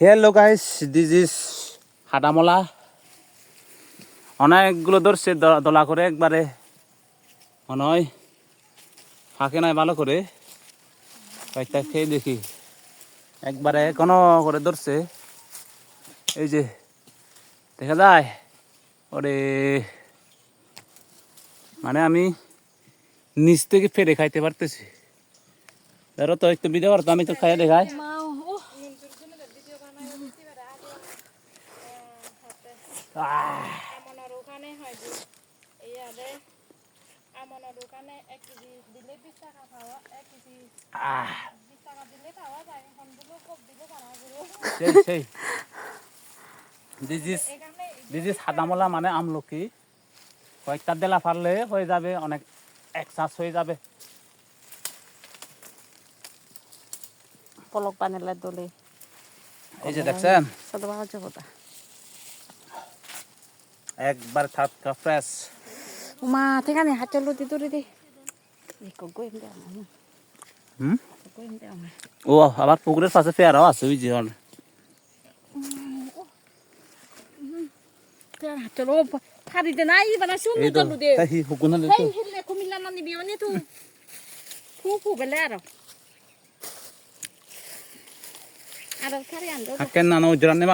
Hello guys this is হাটামলা অনেকগুলো ধরছে দলা করে একবারে। মনে হয় ফাঁকে নাই ভালো করে। কয়েকটা খেয়ে দেখি। একবারে কোনো করে ধরছে। এই যে, দেখা যায়? ওরে মানে আমি নিচ থেকে ফেরে খাইতে পারতেছি। ধরো তো, একটু ভিডিও করতো আমি তো খাইয়ে দেখাই। আমনের ওখানে হয় যে ইয়ারে আমনের ওখানে এক কেজি দিলে বিশ টাকা পাওয়া এক কেজি আহ। বিশ টাকা দিলে পাওয়া যায় এখন কপ দিলে পাওয়া সেই সেই। দিস ইজ দিস ইজ হাদামলা মানে আমলকি কয়েকটা দেলা ফারলে হয়ে যাবে অনেক এক চাষ হয়ে যাবে। পলক বানিলে দলে। এই যে দেখছেন? জগতা একবার টাটকা ফ্রেশ মা ঠিক আছে হাতে লুটি তুলি দি। হুম? ও আবার পুকুরের পাশে পেয়ারাও আছে ওই যে অনেক ফারিতে নাই বানা শুনি তো লুদে তাই হুকুনা লে তো। তাই হিলে আর। আর কারে আন্দো হাকেন নানো উজরানে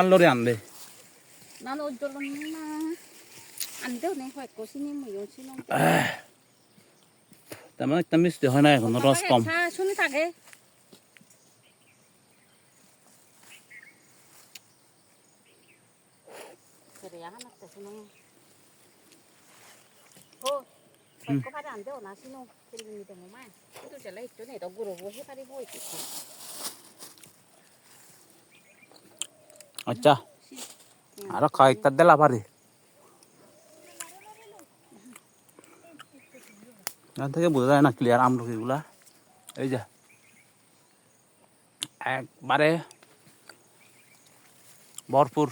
তেমন একটা মিষ্টি হয় না এখন রস কম শুনি থাকে সরে আহান একটা শুনো ও থেকে বোঝা যায় না ক্লিয়ার আমলকিগুলা এই যে, একবারে ভরপুর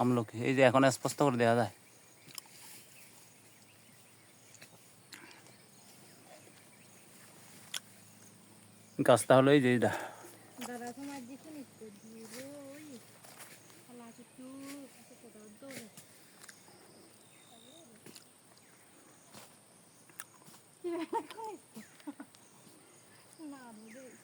আমলকি এই যে এখন স্পষ্ট করে দেওয়া যায়। গাছটা হলো এই যে এইটা। দাদা Nakabuti.